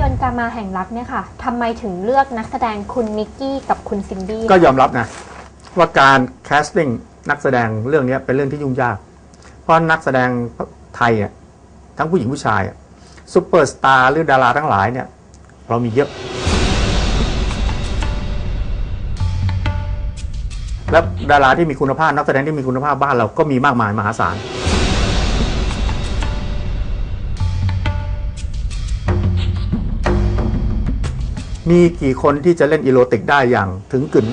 ยนตร์กามาแห่งรักเนี่ยค่ะทำไมถึงเลือกนักแสดงคุณมิกกี้กับคุณซินดี้ก็ยอมรับนะว่าการแคสติ้งนักแสดงเรื่องนี้เป็นเรื่องที่ยุ่งยาก เพราะนักแสดงไทยอะทั้งผู้หญิงผู้ชายซูเปอร์สตาร์หรือดาราทั้งหลายเนี่ยเรามีเยอะ และดาราที่มีคุณภาพนักแสดงที่มีคุณภาพบ้านเราก็มีมากมายมหาศาล มีกี่คนที่จะเล่นอีโรติกได้อย่างถึงกึ่น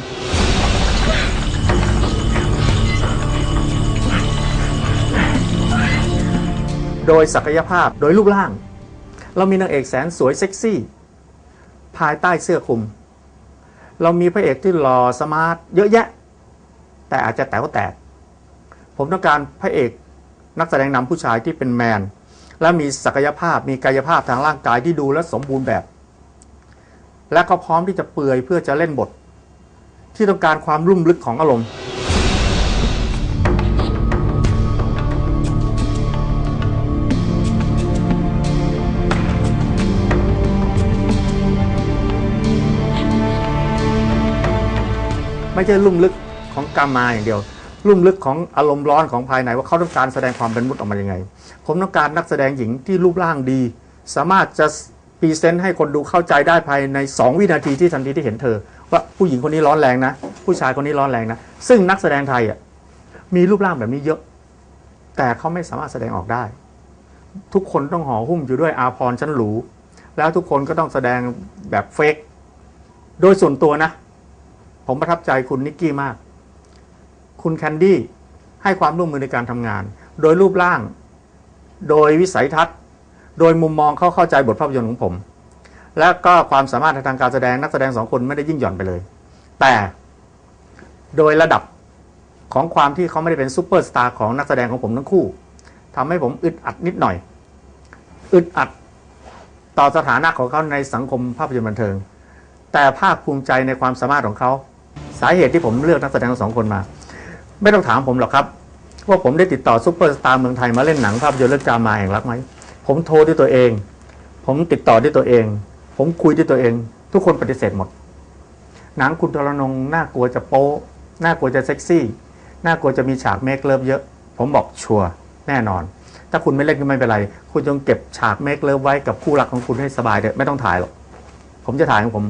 โดยศักยภาพโดยรูปร่าง เรามีนางเอกแสนสวยเซ็กซี่ ภายใต้เสื้อคลุม เรามีพระเอกที่หล่อสมาร์ทเยอะแยะ แต่อาจจะแต๋วแตก ผมต้องการพระเอกนักแสดงนำผู้ชายที่เป็นแมน และมีศักยภาพมีกายภาพทางร่างกายที่ดูและสมบูรณ์แบบ และก็พร้อมที่จะเปลือยเพื่อจะเล่นบท ที่ต้องการความลุ่มลึกของอารมณ์ไม่ใช่ลุ่มลึกของกรรมมาอย่างเดียว ลุ่มลึกของอารมณ์ร้อนของภายในว่าเขาต้องการแสดงความเป็นมนุษย์ออกมายังไง ผมต้องการนักแสดงหญิงที่รูปร่างดี สามารถจะ พรีเซนต์ให้คนดูเข้าใจได้ภายใน 2 วินาทีที่ทันทีที่เห็นเธอ ว่าผู้หญิงคนนี้ร้อนแรงนะ ผู้ชายคนนี้ร้อนแรงนะ ซึ่งนักแสดงไทยอะมีรูปร่างแบบนี้เยอะ แต่เขาไม่สามารถแสดงออกได้ ทุกคนต้องห่อหุ้มอยู่ด้วยอาภรชั้นหรูแล้วทุกคนก็ต้องแสดงแบบเฟกโดยส่วนตัวนะ ผมประทับใจคุณนิกกี้มาก คุณแคนดี้ให้ความร่วมมือในการทำงาน โดยรูปร่าง โดยวิสัยทัศน์ โดยมุมมองเขาเข้าใจบทภาพยนตร์ของผม และก็ความสามารถทางการแสดงนักแสดงสองคนไม่ได้ยิ่งหย่อนไปเลย แต่โดยระดับของความที่เขาไม่ได้เป็นซูเปอร์สตาร์ของนักแสดงของผมทั้งคู่ทำให้ผมอึดอัดนิดหน่อย อึดอัดต่อสถานะของเขาในสังคมภาพยนตร์บันเทิง แต่ภาคภูมิใจในความสามารถของเขาสาเหตุที่ผมเลือกนักแสดงสองคนมา ไม่ต้องถามผมหรอกครับว่าผมได้ติดต่อซูเปอร์สตาร์เมืองไทยมาเล่นหนังภาพยนตร์เรื่องกามาแห่งรักไหม ผมโทรด้วยตัวเอง ผมติดต่อด้วยตัวเอง ผมคุยด้วยตัวเอง ทุกคนปฏิเสธหมด หนังคุณทรนงน่ากลัวจะโป๊น่ากลัวจะเซ็กซี่ น่ากลัวจะมีฉากเมคเลิฟเยอะ ผมบอกชัวร์แน่นอน ถ้าคุณไม่เล่นก็ไม่เป็นไร คุณจงเก็บฉากเมคเลิฟไว้กับคู่รักของคุณให้สบายเถอะไม่ต้องถ่ายหรอก ผมจะถ่ายของผม